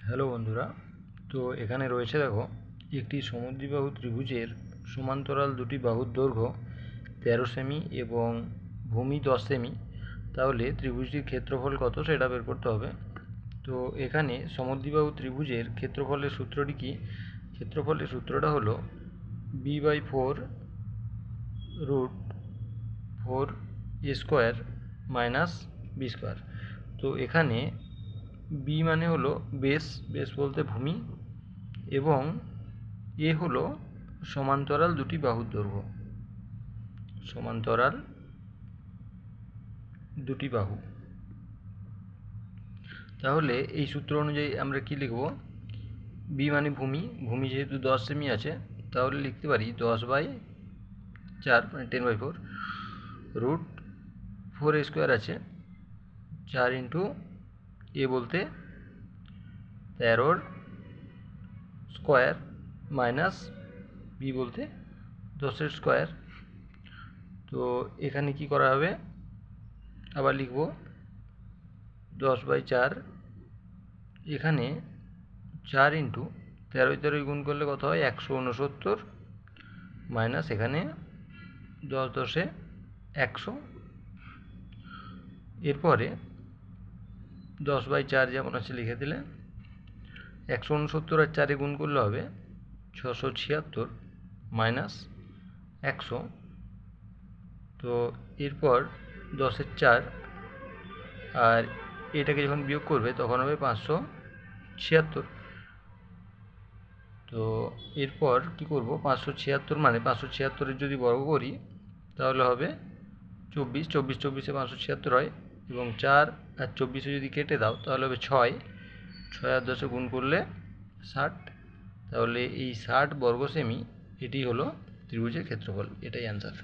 Hello বন্ধুরা, তো এখানে রয়েছে দেখো, একটি সমদ্বিবাহু ত্রিভুজের সমান্তরাল দুটি বাহুর দৈর্ঘ্য তেরো সেমি এবং ভূমি দশ সেমি। তাহলে ত্রিভুজটির ক্ষেত্রফল কত সেটা বের করতে হবে। তো এখানে সমদ্বিবাহু ত্রিভুজের ক্ষেত্রফলের সূত্রটি কি? ক্ষেত্রফলের সূত্রটা হলো b by four root four a square minus b square তো এখানে বি মানে হলো বেস বেস বলতে ভূমি, এবং এ হলো সমান্তরাল দুটি বাহুর দৈর্ঘ্য। সমান্তরাল দুটি বাহু। তাহলে এই সূত্র অনুযায়ী আমরা কি লিখব? বি মানে ভূমি ভূমি যেহেতু দশ সেমি আছে, তাহলে লিখতে পারি দশ বাই চার মানে ten by four root four square আছে, চার ইন্টু এ বলতে তেরোর স্কোয়ার মাইনাস বি বলতে দশের স্কোয়ার। তো এখানে কি করা হবে? আবার লিখব দশ বাই চার। এখানে চার ইন্টু তেরোই তেরোই গুণ করলে কত হয়? একশো উনসত্তর মাইনাস এখানে দশ দশে একশো। এরপরে দশ বাই চার যেমন আছে লিখে দিলে একশো উনসত্তর আর চারে গুণ করলে হবে ছশো ছিয়াত্তর মাইনাস একশো। তো এরপর দশের চার আর এটাকে যখন বিয়োগ করবে তখন হবে পাঁচশো ছিয়াত্তর। তো এরপর কি করব? পাঁচশো ছিয়াত্তর মানে পাঁচশো ছিয়াত্তরের যদি বর্গ করি তাহলে হবে চব্বিশ চব্বিশ, চব্বিশে পাঁচশো ছিয়াত্তর হয়। এবং চার আর চব্বিশে যদি কেটে দাও, তাহলে হবে ছয়। ছয় আর দশে গুণ করলে ষাট। তাহলে এই ষাট বর্গ সেমি এটি হলো ত্রিভুজের ক্ষেত্রফল, এটাই অ্যান্সার